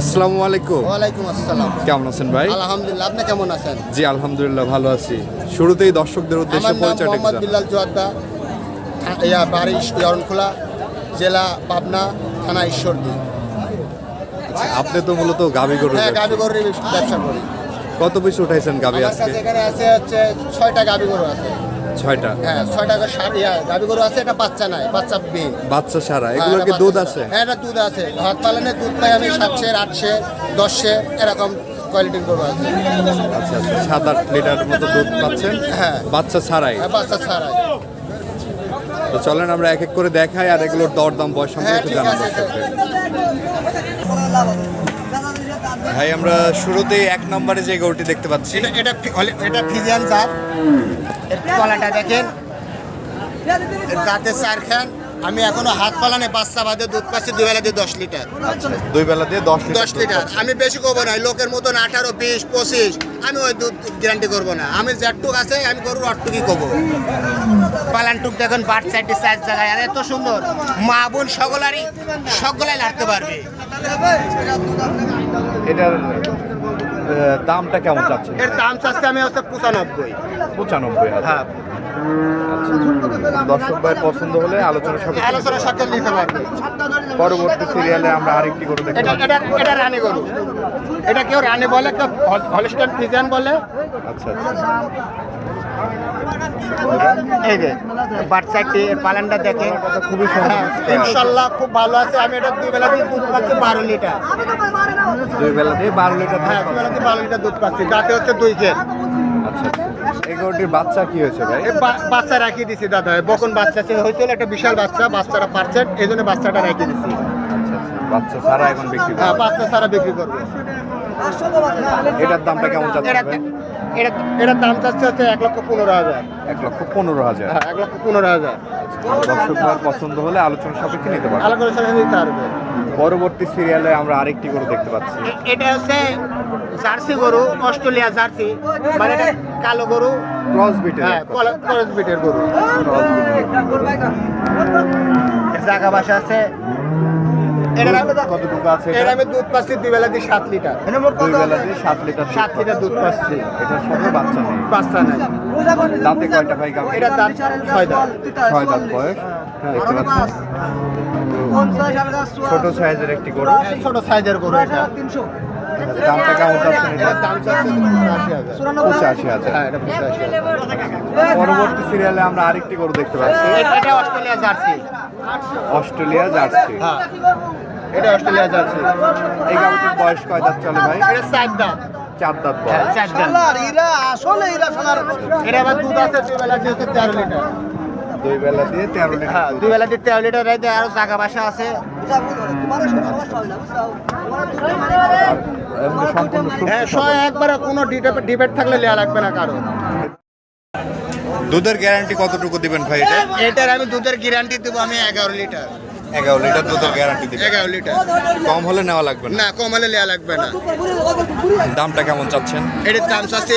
আসসালামু আলাইকুম। ওয়ালাইকুম আসসালাম। কেমন আছেন ভাই? আলহামদুলিল্লাহ আপনি কেমন আছেন? জি আলহামদুলিল্লাহ ভালো আছি। শুরুতেই দর্শকদের উদ্দেশ্যে একটু মোহাম্মদ বিল্লাল জোয়াদ্দা ইয়া বাড়ি অরণখোলা জেলা পাবনা থানা ঈশ্বরদী। আপনি তো মূলত গাবি গরু হ্যাঁ গাভী গরুর ব্যবসা করি। কত পিস উঠাইছেন গাবি আজকে? এখানে আছে হচ্ছে ছয়টা গাভী গরু আছে। ছয়টা? হ্যাঁ ছয়টা সার ইয়া গাভী গরু আছে এটা বাচ্চা নাই বাচ্চা মেয়ে। বাচ্চা সারা হ্যাঁ, এগুলোর কি দুধ আছে? হ্যাঁ এটা দুধ আছে। ভাত পালনে দুধ পাই আমি সাতশে আটশে দশশে এরকম কোয়ালিটির গরু আছে। আচ্ছা আচ্ছা সাত আট লিটার মতো দুধ পাচ্ছেন? হ্যাঁ। বাচ্চা ছাড়াই? হ্যাঁ বাচ্চা ছাড়াই। তো চলেন আমরা এক এক করে দেখাই আর এগুলোর দরদাম বয়স হ্যাঁ সম্পর্কে জানাব আছে। ভাই আমরা শুরুতেই এক নম্বরে যে গরুটি দেখতে পাচ্ছি। এটা এটা এটা ফিজিয়ান জাত এর তলাটা দেখেন। এর দাঁতে চার খান। আমি এখনও হাত পালানে বাচ্চা বাদে দুধ পাচ্ছি দুই বেলা দিয়ে দশ লিটার। দুই বেলা দিয়ে দশ দশ লিটার। আমি বেশি করব না লোকের মতন আঠারো বিশ পঁচিশ আমি ওই দুধ গ্যারান্টি করব না। আমি যেটুক আছে আমি গরুর অটুকুই করব। পালানটুক দেখুন বাট সাইডে চার জায়গায়। আর এত সুন্দর। মা বোন সকলারই সকলাই লাড়তে পারবে। এটার দামটা কেমন চাচ্ছে এর দাম চাচ্ছে আমি হচ্ছে পঁচানব্বই। পঁচানব্বই হ্যাঁ। দর্শক ভাই পছন্দ হলে আলোচনা সব আলোচনা সাথে নিতে পারবে পরবর্তী সিরিয়ালে আমরা আরেকটি করে দেখতে এটা এটা এটা রানী গরু। এটা কেউ রানী বলে কেউ হলিস্টান ফিজিয়ান বলে। আচ্ছা আচ্ছা। এই যে বাচ্চাটি পালানটা দেখে। খুবই সুন্দর। ইনশাল্লাহ খুব ভালো আছে। আমি এটা দুই বেলা দিয়ে দুধ পাচ্ছি বারো লিটার। দুই বেলা দিয়ে বারো লিটার দুধ হ্যাঁ দুই বেলা দিয়ে বারো লিটার দুধ পাচ্ছি। দাঁতে হচ্ছে দুই আচ্ছা আচ্ছা এই গরুটির বাচ্চা কি হয়েছে ভাই? বাচ্চা রাখিয়ে দিছি দাদা বকন বাচ্চা ছিল হয়েছিল একটা বিশাল বাচ্চা বাচ্চাটা পারছেন এই জন্য বাচ্চাটা রাখিয়ে দিছি। আচ্ছা আচ্ছা। বাচ্চা সারা এখন বিক্রি হ্যাঁ বাচ্চা সারা বিক্রি করবে। এটার দামটা কেমন চাচ্ছে এটা এটার দাম চাচ্ছে হচ্ছে এক লক্ষ পনেরো হাজার। এক লক্ষ পনেরো হাজার? হ্যাঁ এক লক্ষ পনেরো হাজার। দর্শক পছন্দ হলে আলোচনা সাপেক্ষে নিতে করে সাথে দিতে পারবে। পরবর্তী সিরিয়ালে আমরা আরেকটি করে দেখতে পাচ্ছি। এটা হচ্ছে জার্সি গরু অস্ট্রেলিয়া জার্সি মানে এটা কালো গরু। ক্রস বিটের হ্যাঁ কলেজ বিটের গরু। ক্রস জায়গা বাসা আছে। এটার আমি কতটুকু আছে এর? আমি দুধ পাচ্ছি দুই বেলা দিয়ে সাত লিটার। দুই বেলা দিয়ে সাত লিটার সাত লিটার দুধ পাচ্ছি। এটার সঙ্গে বাচ্চা নেই। বাচ্চা নাই। দাঁতে কয়টা ভাই গাবে এটা ছয় ছয় দাঁত বয়স। দেখতে পাচ্ছেন। ছোট সাইজের একটি গরু। ছোট সাইজের গরু এটা। দামটা কেমন যাচ্ছে এটার দাম চাচ্ছে পঁচাশি হাজার হ্যাঁ এটা পরবর্তী সিরিয়ালে আমরা আরেকটি গরু দেখতে পাচ্ছি। এটা অস্ট্রেলিয়া জার্সি। অস্ট্রেলিয়া জার্সি হ্যাঁ। এটা অস্ট্রেলিয়া জার্সি। এই গাড়িটির বয়স কয় দাঁত চলে ভাই? এটা চার দাম চার দাঁত হ্যাঁ বয়স চার দাম এটা আবার দুধ আছে দুই বেলা তেরো লিটার। দুই বেলা দিয়ে তেরো হ্যাঁ লিটার দুই বেলা দিয়ে তেরো লিটার রাইতে আরও জায়গা বাসা আছে। হ্যাঁ সবাই একবারে কোনো ডিবেট থাকলে লেয়া লাগবে না কারও। দুধের গ্যারান্টি কতটুকু দিবেন ভাই এটা? এটার আমি দুধের গ্যারান্টি দেবো আমি এগারো লিটার। এগারো লিটার দুধের গ্যারান্টি দিবেন? এগারো লিটার। কম হলে নেওয়া লাগবে না? না কমালে লেয়া লাগবে না। দামটা কেমন চাচ্ছেন? এটার দাম আছে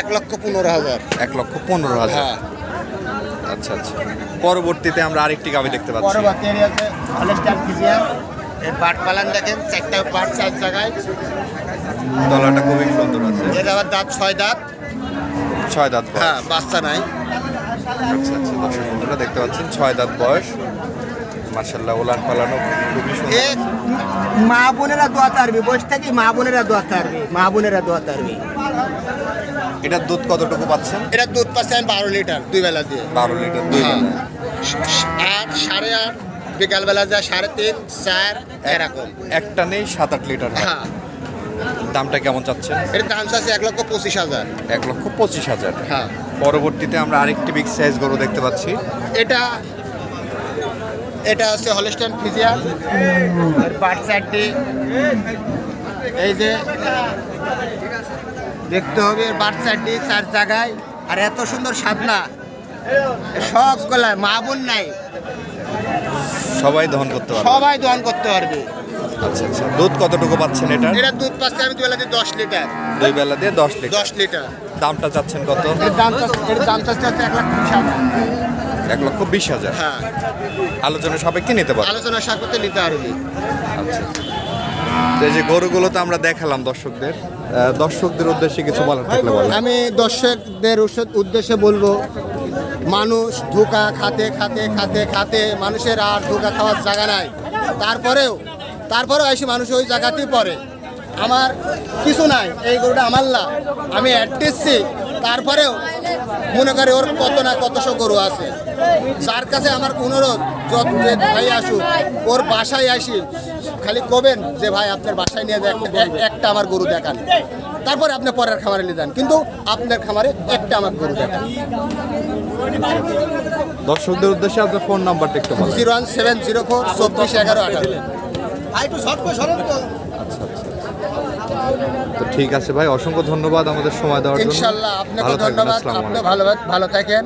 এক লক্ষ পনেরো হাজার। এক লক্ষ পনেরো হাজার। হ্যাঁ। আচ্ছা আচ্ছা। পরবর্তীতে আমরা আরেকটি গাবি দেখতে পাচ্ছি। পরবর্তী পাট পালান দেখেন চারটা পাট চার জায়গায়। তলাটা খুবই সুন্দর আছে। এর আবার দাঁত ছয় দাঁত। ছয় দাঁত হ্যাঁ বাচ্চা নাই। আচ্ছা আচ্ছা দর্শক বন্ধুরা দেখতে পাচ্ছেন ছয় দাঁত বয়স। মার্শাল্লাহ ওলান পালানো খুবই সুন্দর। মা বোনেরা দোয়া তারবি বসে থাকি মা বোনেরা দোয়া তারবি মা বোনেরা দোয়া তারবি। এটার দুধ কতটুকু পাচ্ছেন? এটা দুধ পাচ্ছে আমি বারো লিটার দুই বেলা দিয়ে। বারো লিটার দুই হ্যাঁ। বেলা। আট সাড়ে আট বিকালবেলা যায় সাড়ে তিন চার এরকম। একটা নেই সাত আট লিটার হ্যাঁ। দামটা কেমন চাচ্ছেন? এর দাম আছে এক লক্ষ পঁচিশ হাজার। এক লক্ষ পঁচিশ হাজার। হ্যাঁ। পরবর্তীতে আমরা আরেকটি বিগ সাইজ গরু দেখতে পাচ্ছি। এটা এটা হচ্ছে হলস্টাইন পাট চারটি। এই যে দেখতে হবে চারটি চার জায়গায়। আর এত সুন্দর সাধনা সব গলায় মা বোন নাই। সবাই দহন করতে পারবে। সবাই দহন করতে পারবে। আচ্ছা আচ্ছা। দুধ কতটুকু পাচ্ছেন এটা এটা দুধ পাচ্ছে আমি দুবেলাতে দশ লিটার। দুই বেলা দিয়ে দশ লিটার। দশ লিটার। দামটা চাচ্ছেন কত? এর দাম এর দাম চাচ্ছে এক লাখ এক লক্ষ বিশ হাজার। হ্যাঁ। আলোচনা সাপেক্ষে নিতে পারবে আলোচনা সাপেক্ষে নিতে পারবি আচ্ছা। এই যে গরুগুলো তো আমরা দেখালাম দর্শকদের। দর্শকদের উদ্দেশ্যে কিছু বলার থাকলে বলেন আমি দর্শকদের উদ্দেশ্যে বলব মানুষ ধোকা খাতে খাতে খাতে খাতে মানুষের আর ধোকা খাওয়ার জায়গা নাই। তারপরেও তারপরেও এসে মানুষ ওই জায়গাতেই পড়ে। আমার কিছু নাই এই গরুটা আমার না। আমি অ্যাড দিচ্ছি তারপরেও মনে করে ওর কত না কত কতশো গরু আছে। যার কাছে আমার অনুরোধ যত ভাই আসুক ওর বাসায় আসি। খালি কবেন যে ভাই আপনার বাসায় নিয়ে একটা আমার গরু দেখান। তারপরে আপনি পরের খামারে নিয়ে যান। কিন্তু আপনার খামারে একটা আমার গরু দেখান। দর্শকদের উদ্দেশ্যে আপনার ফোন নাম্বারটা একটু zero one seven zero four চব্বিশ এগারো আঠারো। তো। ঠিক আছে ভাই অসংখ্য ধন্যবাদ আমাদের সময় দেওয়ার জন্য। ইনশাল্লাহ আপনাকে ধন্যবাদ আপনি ভালো ভালো থাকেন।